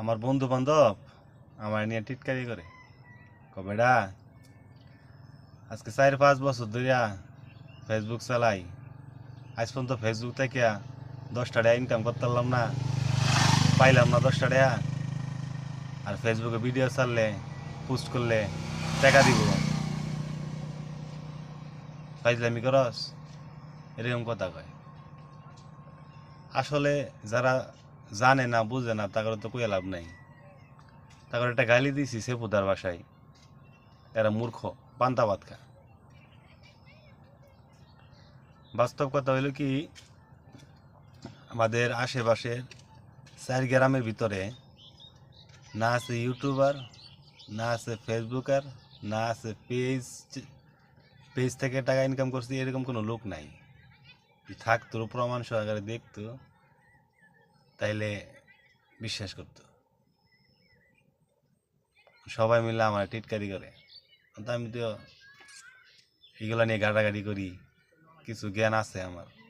আমার বন্ধু বান্ধব আমার নিয়ে টিটকারি করে। কবেডা আজকে চার পাঁচ বছর ধরিয়া ফেসবুক চালাই। আজ পর্যন্ত ফেসবুক থেকে দশ টাকা ইনকাম করতে পারলাম না, পাইলাম না দশ টাকা। আর ফেসবুকে ভিডিও ছাড়লে পোস্ট করলে টাকা দিব। ফাইজলামি করস, এরকম কথা কয়। আসলে যারা জানে না, বুঝে না তাদের তো কইয়া লাভ নাই। তারপর একটা গালি দিছি সেপুদার বাসায়। এরা মূর্খ, পান্তা খা। বাস্তব কথা হইল কি, আমাদের আশেপাশের চার গ্রামের ভিতরে না আছে ইউটিউবার, না আছে ফেসবুকার, না আছে পেজ পেজ থেকে টাকা ইনকাম করছি, এরকম কোনো লোক নাই। থাকতো, প্রমাণ সহকারে দেখতো। তাইলে বিশ্বাস করত। সবাই মিলে আমার টিটকারি করে। তো আমি তো এগুলো নিয়ে গাড়াগাড়ি করি। কিছু জ্ঞান আছে আমার।